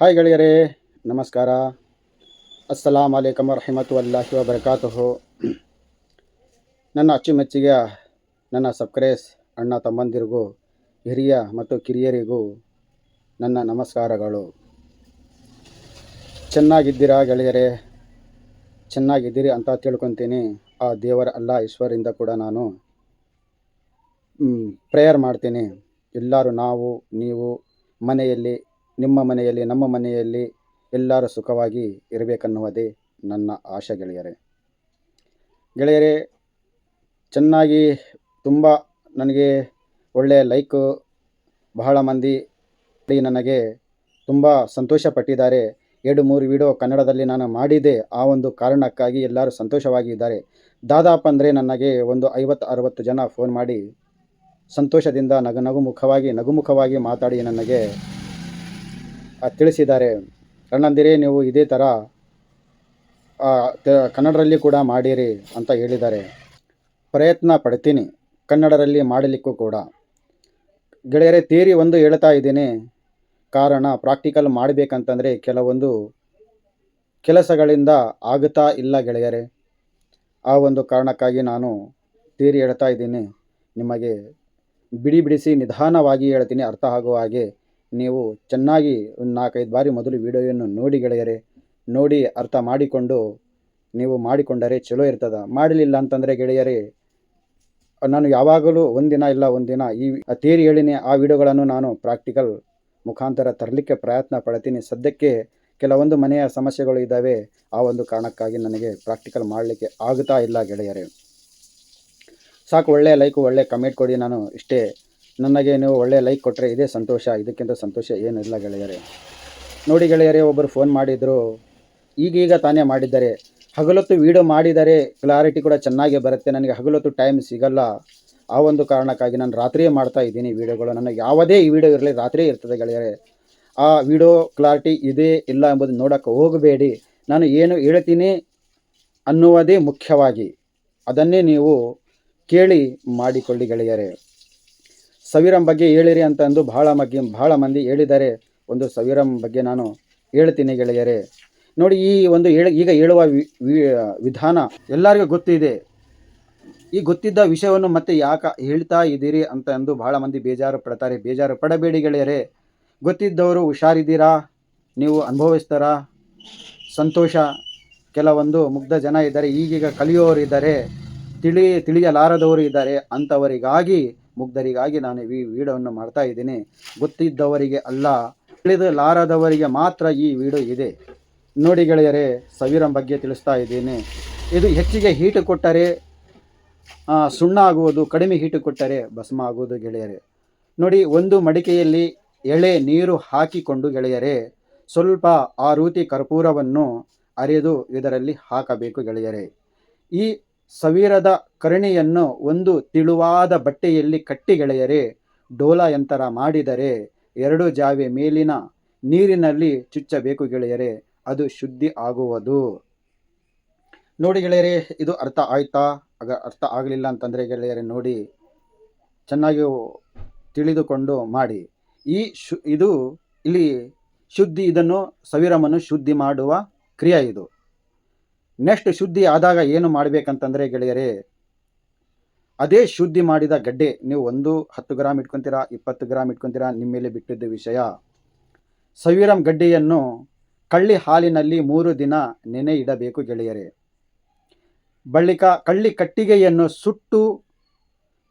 Hi ಗೆಳೆಯರೇ, ನಮಸ್ಕಾರ. ಅಸ್ಸಲಾಮ್ ಅಲೈಕಮ್ ವರಹಮತು ಅಲ್ಲಾಹಿ ನನ್ನ ಅಚ್ಚುಮೆಚ್ಚಿಗೆ ನನ್ನ ಸಬ್ಕ್ರೇಸ್ ಅಣ್ಣ ತಮ್ಮಂದಿರಿಗೂ, ಹಿರಿಯ ಮತ್ತು ಕಿರಿಯರಿಗೂ ನನ್ನ ನಮಸ್ಕಾರಗಳು. ಚೆನ್ನಾಗಿದ್ದೀರಾ ಗೆಳೆಯರೇ? ಚೆನ್ನಾಗಿದ್ದೀರಿ ಅಂತ ತಿಳ್ಕೊತೀನಿ. ಆ ದೇವರ ಅಲ್ಲ ಈಶ್ವರಿಂದ ಕೂಡ ನಾನು ಪ್ರೇಯರ್ ಮಾಡ್ತೀನಿ. ಎಲ್ಲರೂ ನಾವು, ನೀವು, ಮನೆಯಲ್ಲಿ ನಿಮ್ಮ ಮನೆಯಲ್ಲಿ, ನಮ್ಮ ಮನೆಯಲ್ಲಿ ಎಲ್ಲರೂ ಸುಖವಾಗಿ ಇರಬೇಕನ್ನುವುದೇ ನನ್ನ ಆಶೆ ಗೆಳೆಯರೇ. ಗೆಳೆಯರೇ, ಚೆನ್ನಾಗಿ ತುಂಬ ನನಗೆ ಒಳ್ಳೆಯ ಲೈಕು ಬಹಳ ಮಂದಿ ನನಗೆ ತುಂಬ ಸಂತೋಷಪಟ್ಟಿದ್ದಾರೆ. ಎರಡು ಮೂರು ವಿಡಿಯೋ ಕನ್ನಡದಲ್ಲಿ ನಾನು ಮಾಡಿದೆ ಆ ಒಂದು ಕಾರಣಕ್ಕಾಗಿ ಎಲ್ಲರೂ ಸಂತೋಷವಾಗಿದ್ದಾರೆ. ದಾದಾಪ್ ಅಂದರೆ ನನಗೆ ಒಂದು ಐವತ್ತು, ಅರವತ್ತು ಜನ ಫೋನ್ ಮಾಡಿ ಸಂತೋಷದಿಂದ ನಗು ನಗುಮುಖವಾಗಿ ನಗುಮುಖವಾಗಿ ಮಾತಾಡಿ ನನಗೆ ತಿಳಿಸಿದ್ದಾರೆ. ಅಣ್ಣಂದಿರೇ ನೀವು ಇದೇ ಥರ ಕನ್ನಡರಲ್ಲಿ ಕೂಡ ಮಾಡಿರಿ ಅಂತ ಹೇಳಿದ್ದಾರೆ. ಪ್ರಯತ್ನ ಪಡ್ತೀನಿ. ಕನ್ನಡರಲ್ಲಿ ಮಾಡಲಿಕ್ಕೂ ಕೂಡ. ಗೆಳೆಯರೇ, ತೇರಿ ಒಂದು ಹೇಳ್ತಾ ಇದ್ದೀನಿ. ಕಾರಣ ಪ್ರಾಕ್ಟಿಕಲ್ ಮಾಡಬೇಕಂತಂದರೆ ಕೆಲವೊಂದು ಕೆಲಸಗಳಿಂದ ಆಗುತ್ತಾ ಇಲ್ಲ ಗೆಳೆಯರೇ. ಆ ಒಂದು ಕಾರಣಕ್ಕಾಗಿ ನಾನು ತೇರಿ ಹೇಳ್ತಾ ಇದ್ದೀನಿ. ನಿಮಗೆ ಬಿಡಿ ಬಿಡಿಸಿ ನಿಧಾನವಾಗಿ ಹೇಳ್ತೀನಿ. ಅರ್ಥ ಆಗುವ ಹಾಗೆ ನೀವು ಚೆನ್ನಾಗಿ ಒಂದು ನಾಲ್ಕೈದು ಬಾರಿ ಮೊದಲು ವೀಡಿಯೋವನ್ನು ನೋಡಿ ಗೆಳೆಯರೆ, ನೋಡಿ ಅರ್ಥ ಮಾಡಿಕೊಂಡು ನೀವು ಮಾಡಿಕೊಂಡರೆ ಚಲೋ ಇರ್ತದೆ. ಮಾಡಲಿಲ್ಲ ಅಂತಂದರೆ ಗೆಳೆಯರೇ, ನಾನು ಯಾವಾಗಲೂ ಒಂದಿನ ಇಲ್ಲ, ಒಂದಿನ ಈ ತೇರಿ ಹೇಳಿನಿ, ಆ ವಿಡಿಯೋಗಳನ್ನು ನಾನು ಪ್ರಾಕ್ಟಿಕಲ್ ಮುಖಾಂತರ ತರಲಿಕ್ಕೆ ಪ್ರಯತ್ನ ಪಡ್ತೀನಿ. ಸದ್ಯಕ್ಕೆ ಕೆಲವೊಂದು ಮನೆಯ ಸಮಸ್ಯೆಗಳು ಇದ್ದಾವೆ, ಆ ಒಂದು ಕಾರಣಕ್ಕಾಗಿ ನನಗೆ ಪ್ರಾಕ್ಟಿಕಲ್ ಮಾಡಲಿಕ್ಕೆ ಆಗುತ್ತಾ ಇಲ್ಲ ಗೆಳೆಯರೇ. ಸಾಕು ಒಳ್ಳೆಯ ಲೈಕು ಒಳ್ಳೆಯ ಕಮೆಂಟ್ ಕೊಡಿ. ನಾನು ಇಷ್ಟೇ ನನಗೆ ನೀವು ಒಳ್ಳೆಯ ಲೈಕ್ ಕೊಟ್ಟರೆ ಇದೇ ಸಂತೋಷ, ಇದಕ್ಕಿಂತ ಸಂತೋಷ ಏನೂ ಇಲ್ಲ ಗೆಳೆಯರೇ. ನೋಡಿ ಗೆಳೆಯರೇ ಒಬ್ಬರು ಫೋನ್ ಮಾಡಿದರು. ಈಗೀಗ ತಾನೇ ಮಾಡಿದ್ದಾರೆ. ಹಗಲೊತ್ತು ವೀಡಿಯೋ ಮಾಡಿದರೆ ಕ್ಲಾರಿಟಿ ಕೂಡ ಚೆನ್ನಾಗಿ ಬರುತ್ತೆ. ನನಗೆ ಹಗಲೊತ್ತು ಟೈಮ್ ಸಿಗಲ್ಲ. ಆ ಒಂದು ಕಾರಣಕ್ಕಾಗಿ ನಾನು ರಾತ್ರಿಯೇ ಮಾಡ್ತಾ ಇದ್ದೀನಿ ವೀಡಿಯೋಗಳು ನನಗೆ ಯಾವುದೇ ಈ ವಿಡಿಯೋ ಇರಲಿ ರಾತ್ರಿ ಇರ್ತದೆ ಗೆಳೆಯರೇ. ಆ ವಿಡಿಯೋ ಕ್ಲಾರಿಟಿ ಇದೆ ಇಲ್ಲ ಎಂಬುದು ನೋಡೋಕ್ಕೆ ಹೋಗಬೇಡಿ. ನಾನು ಏನು ಹೇಳ್ತೀನಿ ಅನ್ನುವುದೇ ಮುಖ್ಯವಾಗಿ. ಅದನ್ನೇ ನೀವು ಕೇಳಿ ಮಾಡಿಕೊಳ್ಳಿ ಗೆಳೆಯರೇ. ಸವಿರಂ ಬಗ್ಗೆ ಹೇಳಿರಿ ಅಂತ ಅಂದು ಬಹಳ ಮಗ್ಗೆ ಬಹಳ ಮಂದಿ ಹೇಳಿದ್ದಾರೆ ಒಂದು ಸವಿರಂ ಬಗ್ಗೆ ನಾನು ಹೇಳ್ತೀನಿ ಗೆಳೆಯರೇ. ನೋಡಿ ಈ ಒಂದು ಹೇಳ ಈಗ ಹೇಳುವ ವಿಧಾನ ಎಲ್ಲರಿಗೂ ಗೊತ್ತಿದೆ. ಈ ಗೊತ್ತಿದ್ದ ವಿಷಯವನ್ನು ಮತ್ತೆ ಯಾಕೆ ಹೇಳ್ತಾ ಇದ್ದೀರಿ ಅಂತ ಅಂದು ಬಹಳ ಮಂದಿ ಬೇಜಾರು ಪಡ್ತಾರೆ. ಬೇಜಾರು ಪಡಬೇಡಿ ಗೆಳೆಯರೇ. ಗೊತ್ತಿದ್ದವರು ಹುಷಾರಿದ್ದೀರಾ? ನೀವು ಅನುಭವಿಸ್ತಾರಾ? ಸಂತೋಷ? ಕೆಲವೊಂದು ಮುಗ್ಧ ಜನ ಇದ್ದಾರೆ. ಈಗೀಗ ಕಲಿಯೋರು ಇದ್ದಾರೆ ತಿಳಿ ತಿಳಿಯಲಾರದವರು ಇದ್ದಾರೆ. ಅಂಥವರಿಗಾಗಿ ಮುಗ್ಧರಿಗಾಗಿ ನಾನು ಈ ವಿಡಿಯೋವನ್ನು ಮಾಡ್ತಾ ಇದ್ದೀನಿ. ಗೊತ್ತಿದ್ದವರಿಗೆ ಅಲ್ಲ, ತಿಳಿದಲಾರದವರಿಗೆ ಮಾತ್ರ ಈ ವಿಡಿಯೋ ಇದೆ. ನೋಡಿ ಗೆಳೆಯರೇ, ಸವಿರಂ ಬಗ್ಗೆ ತಿಳಿಸ್ತಾ ಇದ್ದೀನಿ. ಇದು ಹೆಚ್ಚಿಗೆ ಹೀಟು ಕೊಟ್ಟರೆ ಸುಣ್ಣ ಆಗುವುದು ಕಡಿಮೆ ಹೀಟು ಕೊಟ್ಟರೆ ಭಸ್ಮ ಆಗುವುದು ಗೆಳೆಯರೇ. ನೋಡಿ, ಒಂದು ಮಡಿಕೆಯಲ್ಲಿ ಎಳೆ ನೀರು ಹಾಕಿಕೊಂಡು ಗೆಳೆಯರೆ, ಸ್ವಲ್ಪ ಆರೂತಿ ಕರ್ಪೂರವನ್ನು ಅರೆದು ಇದರಲ್ಲಿ ಹಾಕಬೇಕು ಗೆಳೆಯರೇ. ಈ ಸವಿರದ ಕರಣಿಯನ್ನು ಒಂದು ತಿಳುವಾದ ಬಟ್ಟೆಯಲ್ಲಿ ಕಟ್ಟಿಗೆಳೆಯರೆ, ಡೋಲಾ ಡೋಲ ಯಂತ್ರ ಮಾಡಿದರೆ ಎರಡು ಜಾವೆ ಮೇಲಿನ ನೀರಿನಲ್ಲಿ ಚುಚ್ಚಬೇಕು ಗೆಳೆಯರೆ, ಅದು ಶುದ್ಧಿ ಆಗುವುದು. ನೋಡಿ ಗೆಳೆಯರೆ, ಇದು ಅರ್ಥ ಆಯ್ತಾ? ಆಗ ಅರ್ಥ ಆಗಲಿಲ್ಲ ಅಂತಂದರೆ ಗೆಳೆಯರೆ, ನೋಡಿ, ಚೆನ್ನಾಗಿ ತಿಳಿದುಕೊಂಡು ಮಾಡಿ. ಈ ಶು, ಇದು ಇಲ್ಲಿ ಶುದ್ಧಿ, ಇದನ್ನು ಸವಿರಮನ್ನು ಶುದ್ಧಿ ಮಾಡುವ ಕ್ರಿಯೆ ಇದು. ನೆಕ್ಸ್ಟ್ ಶುದ್ಧಿ ಆದಾಗ ಏನು ಮಾಡಬೇಕಂತಂದರೆ ಗೆಳೆಯರೇ, ಅದೇ ಶುದ್ಧಿ ಮಾಡಿದ ಗಡ್ಡೆ ನೀವು ಒಂದು ಹತ್ತು ಗ್ರಾಮ್ ಇಟ್ಕೊತೀರಾ, ಇಪ್ಪತ್ತು ಗ್ರಾಮ್ ಇಟ್ಕೊತೀರಾ, ನಿಮ್ಮ ಮೇಲೆ ಬಿಟ್ಟಿದ್ದ ವಿಷಯ. ಸವಿರಂ ಗಡ್ಡೆಯನ್ನು ಕಳ್ಳಿ ಹಾಲಿನಲ್ಲಿ ಮೂರು ದಿನ ನೆನೆ ಇಡಬೇಕು ಗೆಳೆಯರೇ. ಬಳಿಕ ಕಳ್ಳಿ ಕಟ್ಟಿಗೆಯನ್ನು ಸುಟ್ಟು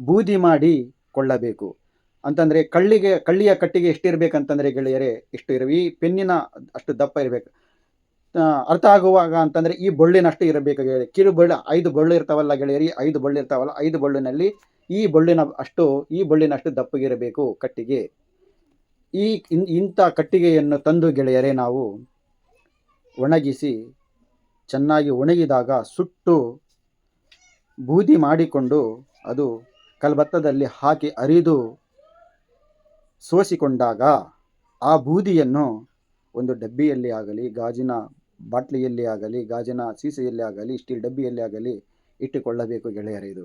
ಬೂದಿ ಮಾಡಿ ಕೊಳ್ಳಬೇಕು. ಅಂತಂದರೆ ಕಳ್ಳಿಗೆ, ಕಳ್ಳಿಯ ಕಟ್ಟಿಗೆ ಎಷ್ಟಿರಬೇಕಂತಂದರೆ ಗೆಳೆಯರೇ, ಇಷ್ಟು ಇರಬೇಕು. ಈ ಪೆನ್ನಿನ ಅಷ್ಟು ದಪ್ಪ ಇರಬೇಕು. ಅರ್ಥ ಆಗುವಾಗ ಅಂತಂದರೆ ಈ ಬೊಳ್ಳಿನಷ್ಟು ಇರಬೇಕು ಗೆಳೆಯರಿ. ಕಿರು ಬಳ್ಳಿ ಐದು ಬೊಳ್ಳು ಇರ್ತಾವಲ್ಲ ಗೆಳೆಯರಿ, ಐದು ಬಳ್ಳಿ ಇರ್ತಾವಲ್ಲ, ಐದು ಬೊಳ್ಳಿನಲ್ಲಿ ಈ ಬಳ್ಳಿನ ಅಷ್ಟು, ಈ ಬಳ್ಳಿನಷ್ಟು ದಪ್ಪಗಿರಬೇಕು ಕಟ್ಟಿಗೆ. ಈ ಇಂಥ ಕಟ್ಟಿಗೆಯನ್ನು ತಂದು ಗೆಳೆಯರೇ ನಾವು ಒಣಗಿಸಿ, ಚೆನ್ನಾಗಿ ಒಣಗಿದಾಗ ಸುಟ್ಟು ಬೂದಿ ಮಾಡಿಕೊಂಡು ಅದು ಕಲ್ಬತ್ತದಲ್ಲಿ ಹಾಕಿ ಅರಿದು ಸೋಸಿಕೊಂಡಾಗ ಆ ಬೂದಿಯನ್ನು ಒಂದು ಡಬ್ಬಿಯಲ್ಲಿ ಆಗಲಿ, ಗಾಜಿನ ಬಾಟ್ಲಿಯಲ್ಲಿ ಆಗಲಿ, ಗಾಜಿನ ಸೀಸೆಯಲ್ಲಿ ಆಗಲಿ, ಸ್ಟೀಲ್ ಡಬ್ಬಿಯಲ್ಲಿ ಆಗಲಿ ಇಟ್ಟುಕೊಳ್ಳಬೇಕು ಗೆಳೆಯರೇ ಇದು.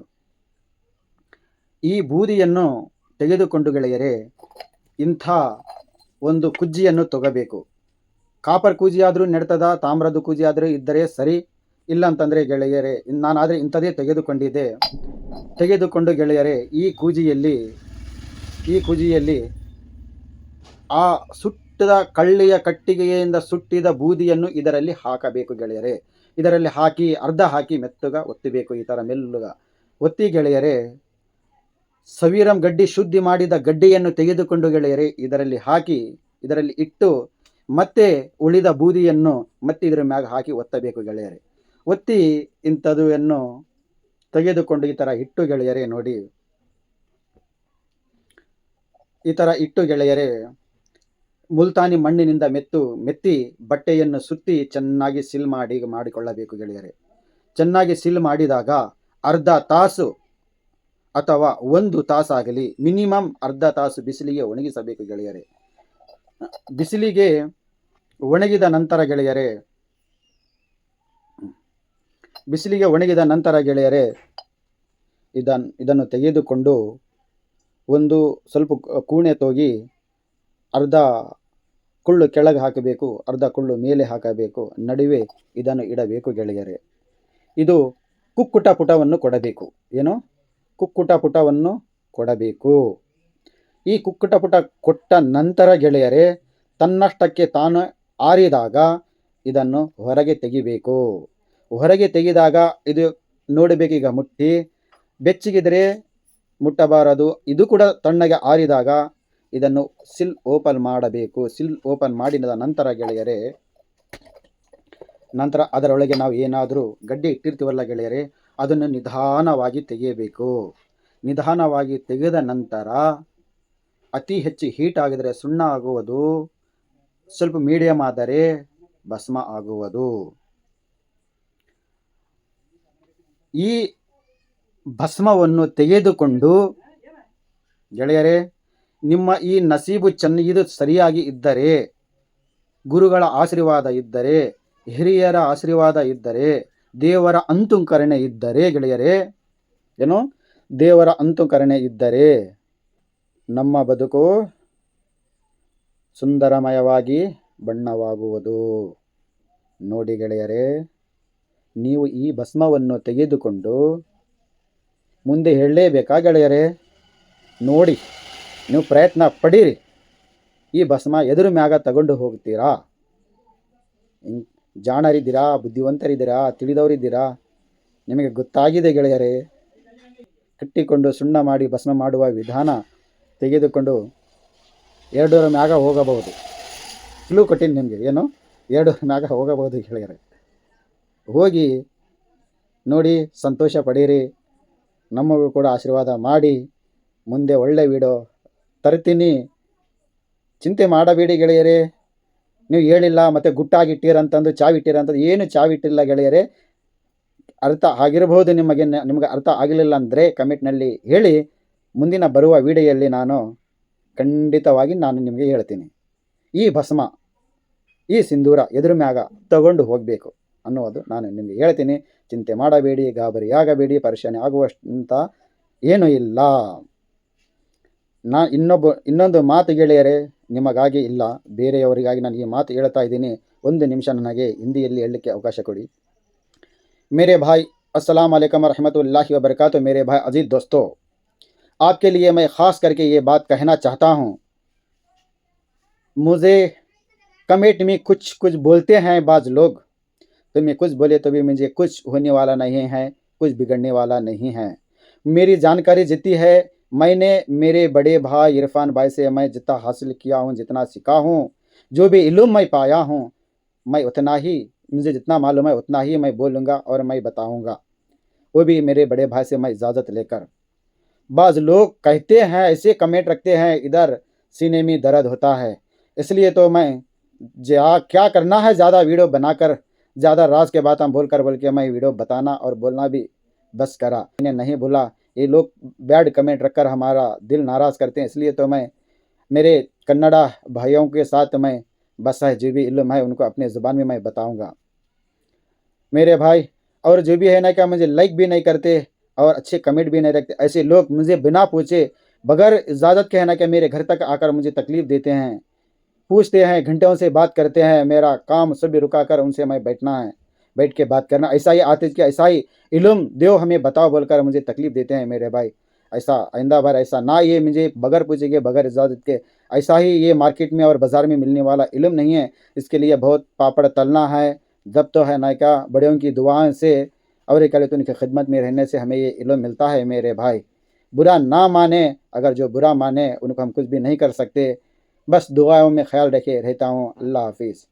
ಈ ಬೂದಿಯನ್ನು ತೆಗೆದುಕೊಂಡು ಗೆಳೆಯರೇ, ಇಂಥ ಒಂದು ಕುಜ್ಜಿಯನ್ನು ತಗೋಬೇಕು. ಕಾಪರ್ ಕೂಜಿ ಆದರೂ ನೆಡ್ತದ, ತಾಮ್ರದ ಕೂಜಿ ಆದರೂ ಇದ್ದರೆ ಸರಿ ಇಲ್ಲ ಅಂತಂದರೆ ಗೆಳೆಯರೇ ನಾನಾದರೆ ಇಂಥದೇ ತೆಗೆದುಕೊಂಡಿದ್ದೆ. ತೆಗೆದುಕೊಂಡು ಗೆಳೆಯರೇ, ಈ ಕೂಜಿಯಲ್ಲಿ ಈ ಕೂಜಿಯಲ್ಲಿ ಆ ಸುಟ್ಟದ ಕಳ್ಳಿಯ ಕಟ್ಟಿಗೆಯಿಂದ ಸುಟ್ಟಿದ ಬೂದಿಯನ್ನು ಇದರಲ್ಲಿ ಹಾಕಬೇಕು ಗೆಳೆಯರೇ. ಇದರಲ್ಲಿ ಹಾಕಿ, ಅರ್ಧ ಹಾಕಿ ಮೆತ್ತುಗ ಒತ್ತಬೇಕು ಈ ಥರ ಮೆಲ್ಲುಗ. ಒತ್ತಿ ಗೆಳೆಯರೇ, ಸವೀರಂ ಗಡ್ಡಿ ಶುದ್ಧಿ ಮಾಡಿದ ಗಡ್ಡಿಯನ್ನು ತೆಗೆದುಕೊಂಡು ಗೆಳೆಯರೆ, ಇದರಲ್ಲಿ ಹಾಕಿ, ಇದರಲ್ಲಿ ಇಟ್ಟು ಮತ್ತೆ ಉಳಿದ ಬೂದಿಯನ್ನು ಮತ್ತೆ ಇದರ ಮ್ಯಾಗ ಹಾಕಿ ಒತ್ತಬೇಕು ಗೆಳೆಯರೆ. ಒತ್ತಿ ಇಂಥದುವನ್ನು ತೆಗೆದುಕೊಂಡು ಈ ಥರ ಇಟ್ಟು ಗೆಳೆಯರೇ ನೋಡಿ. ಈ ಥರ ಇಟ್ಟು ಗೆಳೆಯರೇ ಮುಲ್ತಾನಿ ಮಣ್ಣಿನಿಂದ ಮೆತ್ತು, ಮೆತ್ತಿ ಬಟ್ಟೆಯನ್ನು ಸುತ್ತಿ ಚೆನ್ನಾಗಿ ಸಿಲ್ ಮಾಡಿ, ಮಾಡಿಕೊಳ್ಳಬೇಕು ಗೆಳೆಯರೆ. ಚೆನ್ನಾಗಿ ಸಿಲ್ ಮಾಡಿದಾಗ ಅರ್ಧ ತಾಸು ಅಥವಾ ಒಂದು ತಾಸಾಗಲಿ ಮಿನಿಮಮ್ ಅರ್ಧ ತಾಸು ಬಿಸಿಲಿಗೆ ಒಣಗಿಸಬೇಕು ಗೆಳೆಯರೆ. ಬಿಸಿಲಿಗೆ ಒಣಗಿದ ನಂತರ ಗೆಳೆಯರೇ, ಬಿಸಿಲಿಗೆ ಒಣಗಿದ ನಂತರ ಗೆಳೆಯರೆ, ಇದನ್, ಇದನ್ನು ತೆಗೆದುಕೊಂಡು ಒಂದು ಸ್ವಲ್ಪ ಕೂಣೆ ತೋಗಿ ಅರ್ಧ ಕುಳ್ಳು ಕೆಳಗೆ ಹಾಕಬೇಕು, ಅರ್ಧ ಕುಳ್ಳು ಮೇಲೆ ಹಾಕಬೇಕು, ನಡುವೆ ಇದನ್ನು ಇಡಬೇಕು ಗೆಳೆಯರೆ. ಇದು ಕುಕ್ಕುಟ ಪುಟವನ್ನು ಕೊಡಬೇಕು. ಏನು? ಕುಕ್ಕುಟ ಪುಟವನ್ನು ಕೊಡಬೇಕು. ಈ ಕುಕ್ಕುಟ ಪುಟ ಕೊಟ್ಟ ನಂತರ ಗೆಳೆಯರೆ, ತನ್ನಷ್ಟಕ್ಕೆ ತಾನು ಆರಿದಾಗ ಇದನ್ನು ಹೊರಗೆ ತೆಗಿಬೇಕು. ಹೊರಗೆ ತೆಗೆದಾಗ ಇದು ನೋಡಬೇಕೀಗ ಮುಟ್ಟಿ. ಬೆಚ್ಚಗಿದರೆ ಮುಟ್ಟಬಾರದು. ಇದು ಕೂಡ ತಣ್ಣಗೆ ಆರಿದಾಗ ಇದನ್ನು ಸಿಲ್ ಓಪನ್ ಮಾಡಬೇಕು. ಸಿಲ್ ಓಪನ್ ಮಾಡಿದ ನಂತರ ಗೆಳೆಯರೇ, ನಂತರ ಅದರೊಳಗೆ ನಾವು ಏನಾದರೂ ಗಡ್ಡೆ ಇಟ್ಟಿರ್ತೀವಲ್ಲ ಗೆಳೆಯರೆ, ಅದನ್ನು ನಿಧಾನವಾಗಿ ತೆಗೆಯಬೇಕು. ನಿಧಾನವಾಗಿ ತೆಗೆದ ನಂತರ ಅತಿ ಹೆಚ್ಚು ಹೀಟ್ ಆಗಿದರೆ ಸುಣ್ಣ ಆಗುವುದು, ಸ್ವಲ್ಪ ಮೀಡಿಯಮ್ ಆದರೆ ಭಸ್ಮ ಆಗುವುದು. ಈ ಭಸ್ಮವನ್ನು ತೆಗೆದುಕೊಂಡು ಗೆಳೆಯರೇ ನಿಮ್ಮ ಈ ನಸೀಬು ಚೆನ್ನ ಇದು ಸರಿಯಾಗಿ ಇದ್ದರೆ, ಗುರುಗಳ ಆಶೀರ್ವಾದ ಇದ್ದರೆ, ಹಿರಿಯರ ಆಶೀರ್ವಾದ ಇದ್ದರೆ, ದೇವರ ಅಂತುಂಕರಣೆ ಇದ್ದರೆ, ಗೆಳೆಯರೇ, ಏನು, ದೇವರ ಅಂತುಕರಣೆ ಇದ್ದರೆ, ನಮ್ಮ ಬದುಕು ಸುಂದರಮಯವಾಗಿ ಬಣ್ಣವಾಗುವುದು. ನೋಡಿ ಗೆಳೆಯರೇ, ನೀವು ಈ ಭಸ್ಮವನ್ನು ತೆಗೆದುಕೊಂಡು ಮುಂದೆ ಹೇಳಲೇಬೇಕಾ ಗೆಳೆಯರೇ? ನೋಡಿ. ನೀವು ಪ್ರಯತ್ನ ಪಡೀರಿ. ಈ ಭಸ್ಮ ಎದುರು ಮ್ಯಾಗ ತಗೊಂಡು ಹೋಗ್ತೀರಾ? ಹಿಂಗ್ ಜಾಣರಿದ್ದೀರಾ, ಬುದ್ಧಿವಂತರಿದ್ದೀರಾ, ತಿಳಿದವರಿದ್ದೀರಾ? ನಿಮಗೆ ಗೊತ್ತಾಗಿದೆ ಗೆಳೆಯರೇ. ಕಟ್ಟಿಕೊಂಡು ಸುಣ್ಣ ಮಾಡಿ ಭಸ್ಮ ಮಾಡುವ ವಿಧಾನ ತೆಗೆದುಕೊಂಡು ಎರಡೂರ ಮ್ಯಾಗ ಹೋಗಬಹುದು. ಕ್ಲೂ ಕೊಟ್ಟಿನಿ ನಿಮಗೆ. ಏನು? ಎರಡು ಮ್ಯಾಗ ಹೋಗಬಹುದು ಗೆಳೆಯರೆ. ಹೋಗಿ ನೋಡಿ, ಸಂತೋಷ ಪಡೀರಿ. ನಮಗೂ ಕೂಡ ಆಶೀರ್ವಾದ ಮಾಡಿ. ಮುಂದೆ ಒಳ್ಳೆ ವಿಡಿಯೋ ತರ್ತೀನಿ. ಚಿಂತೆ ಮಾಡಬೇಡಿ ಗೆಳೆಯರೇ. ನೀವು ಹೇಳಿಲ್ಲ, ಮತ್ತು ಗುಟ್ಟಾಗಿಟ್ಟಿರಂತಂದು ಚಾವಿಟ್ಟಿರಂತಂದು ಏನು ಚಾವಿಟ್ಟಿಲ್ಲ ಗೆಳೆಯರೇ. ಅರ್ಥ ಆಗಿರಬಹುದು ನಿಮಗೆ ನಿಮಗೆ ಅರ್ಥ ಆಗಲಿಲ್ಲ ಅಂದರೆ ಕಮೆಂಟ್ನಲ್ಲಿ ಹೇಳಿ. ಮುಂದಿನ ಬರುವ ವಿಡಿಯೋಯಲ್ಲಿ ನಾನು ಖಂಡಿತವಾಗಿ ನಾನು ನಿಮಗೆ ಹೇಳ್ತೀನಿ. ಈ ಭಸ್ಮ, ಈ ಸಿಂಧೂರ ಎದುರು ಮ್ಯಾಗ ತಗೊಂಡು ಹೋಗಬೇಕು ಅನ್ನೋದು ನಾನು ನಿಮಗೆ ಹೇಳ್ತೀನಿ. ಚಿಂತೆ ಮಾಡಬೇಡಿ, ಗಾಬರಿಯಾಗಬೇಡಿ ಪರಿಶಾನೆ ಆಗುವಷ್ಟಂತ ಏನೂ ಇಲ್ಲ. ನಾ ಇನ್ನೊಬ್ಬ ಇನ್ನೊಂದು ಮಾತು ಗೆಳೆಯರೇ ನಿಮಗಾಗಿ ಇಲ್ಲ ಬೇರೆಯವರಿಗಾಗಿ ನಾನು ಈ ಮಾತು ಹೇಳ್ತಾ ಇದ್ದೀನಿ ಒಂದು ನಿಮಿಷ ನನಗೆ ಹಿಂದಿಯಲ್ಲಿ ಹೇಳಲಿಕ್ಕೆ ಅವಕಾಶ ಕೊಡಿ मेरे भाई अस्सलाम वालेकुम रहमतुल्लाहि व बरकातहू मेरे भाई अजीज दोस्तों आपके लिए मैं ख़ास करके ये बात कहना चाहता हूँ मुझे कमेंट में कुछ कुछ बोलते हैं बाज़ लोग तो मैं कुछ बोले तो भी मुझे कुछ होने वाला नहीं है कुछ बिगड़ने वाला नहीं है मेरी जानकारी जितनी है मैंने मेरे बड़े भाई इरफान भाई से मैं जितना हासिल किया हूँ, जितना सीखा हूँ, जो भी इल्म मैं पाया हूँ, मैं उतना ही, मुझे जितना मालूम है उतना ही मैं बोलूँगा और मैं बताऊँगा। वो भी मेरे बड़े भाई से मैं इजाज़त लेकर। बाज़ लोग कहते हैं, ऐसे कमेंट रखते हैं, इधर सीने में दर्द होता है। इसलिए तो मैं जा, क्या करना है? ज़्यादा वीडियो बनाकर, ज़्यादा राज के बात हम बोल कर बोल के मैं वीडियो बताना और बोलना भी बस करा। मैंने नहीं भूला ये लोग बैड कमेंट रखकर हमारा दिल नाराज़ करते हैं, इसलिए तो मैं, मेरे कन्नड़ा भाइयों के साथ मैं, बस है, जो भी इल्म है, उनको अपने ज़ुबान में मैं बताऊँगा। मेरे भाई, और जो भी है ना क्या, मुझे लाइक भी नहीं करते और अच्छे कमेंट भी नहीं रखते। ऐसे लोग मुझे बिना पूछे, बगैर इजाज़त के है ना क्या, मेरे घर तक आकर मुझे तकलीफ़ देते हैं। पूछते हैं, घंटों से बात करते हैं, मेरा काम सब रुका कर उनसे मैं बैठना है। बैठ के बात करना। ऐसा ही आतिश के, ऐसा ही इलम देव हमें बताओ बोलकर मुझे तकलीफ़ देते हैं मेरे भाई। ऐसा आइंदा बार, ऐसा ना ये मुझे बगैर पूछे के बगैर इजाज़त के। ऐसा ही ये मार्केट में और बाज़ार में मिलने वाला इलम नहीं है। इसके लिए बहुत पापड़ तलना है, जब तो है नायका बड़ों की दुआओं से और एक तो उनकी खिदमत में रहने से हमें ये इलम मिलता है मेरे भाई। बुरा ना माने, अगर जो बुरा माने, उनको हम कुछ भी नहीं कर सकते। बस दुआओं में ख्याल रखे, रहता हूँ, अल्लाह हाफिज़।